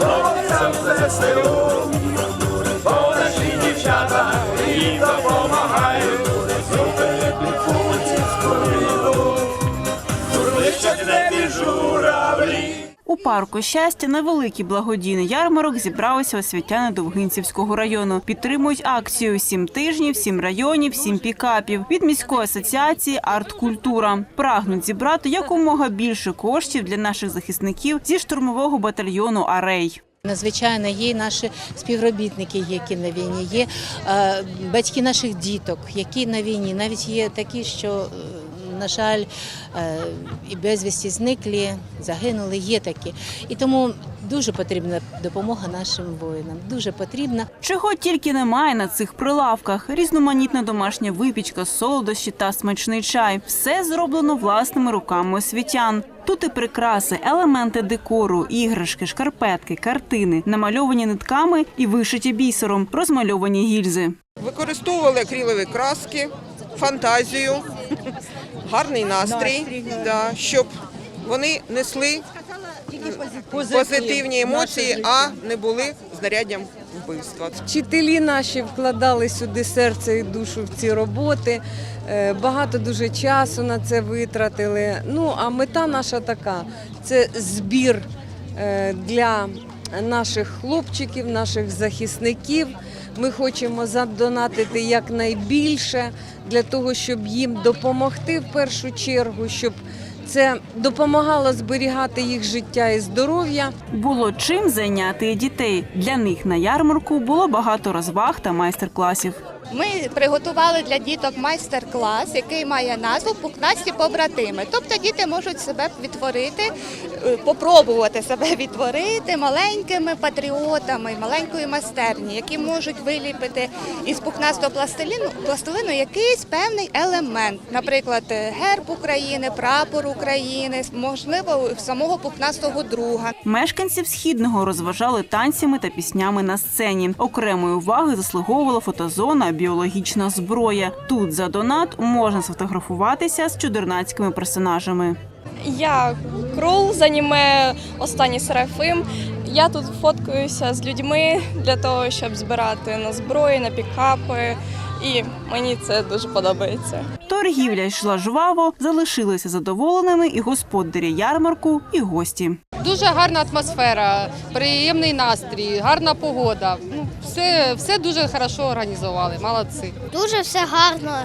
хлопцям ЗСУ, бо наші дівчата їм допомагають, зупинити путінську війну, в небі журавлі. У парку щастя на великий благодійний ярмарок зібралися освітяни Довгинцівського району. Підтримують акцію сім тижнів, сім районів, сім пікапів від міської асоціації Арткультура. Прагнуть зібрати якомога більше коштів для наших захисників зі штурмового батальйону Арей. Надзвичайно є наші співробітники, які на війні, є е, батьки наших діток, які на війні. Навіть є такі, що, е, на жаль, е, і безвісті зниклі, загинули, є такі. І тому дуже потрібна допомога нашим воїнам. Дуже потрібна. Чого тільки немає на цих прилавках: різноманітна домашня випічка, солодощі та смачний чай. Все зроблено власними руками освітян. Тут і прикраси, елементи декору, іграшки, шкарпетки, картини, намальовані нитками і вишиті бісером, розмальовані гільзи. Використовували акрилові краски, фантазію, гарний настрій, да, щоб вони несли позитивні емоції, а не були знаряддям вбивства. Вчителі наші вкладали сюди серце і душу в ці роботи. е, Багато дуже часу на це витратили. Ну а мета наша така: це збір е, для наших хлопчиків, наших захисників. Ми хочемо задонатити якнайбільше для того, щоб їм допомогти в першу чергу, щоб це допомагало зберігати їх життя і здоров'я. Було чим зайняти дітей. Для них на ярмарку було багато розваг та майстер-класів. Ми приготували для діток майстер-клас, який має назву Пухнасті побратими. Тобто діти можуть себе відтворити, е, попробувати себе відтворити маленькими патріотами, маленької майстерні, які можуть виліпити із пухнастого пластиліну пластилину якийсь певний елемент, наприклад, герб України, прапор України, можливо, самого пухнастого друга. Мешканців східного розважали танцями та піснями на сцені. Окремої уваги заслуговувала фотозона біологічна зброя. Тут за донат можна сфотографуватися з чудернацькими персонажами. Я Крул з аніме Останній Серафим. Я тут фоткаюся з людьми для того, щоб збирати на зброї, на пікапи. І мені це дуже подобається. Торгівля йшла жваво, залишилися задоволеними і господарі ярмарку, і гості. Дуже гарна атмосфера, приємний настрій, гарна погода. Все, все дуже хорошо організували. Молодці. Дуже все гарно.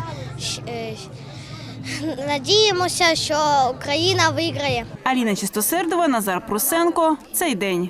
Е, Надіємося, що Україна виграє. Аліна Чистосердова, Назар Прусенко. Цей день.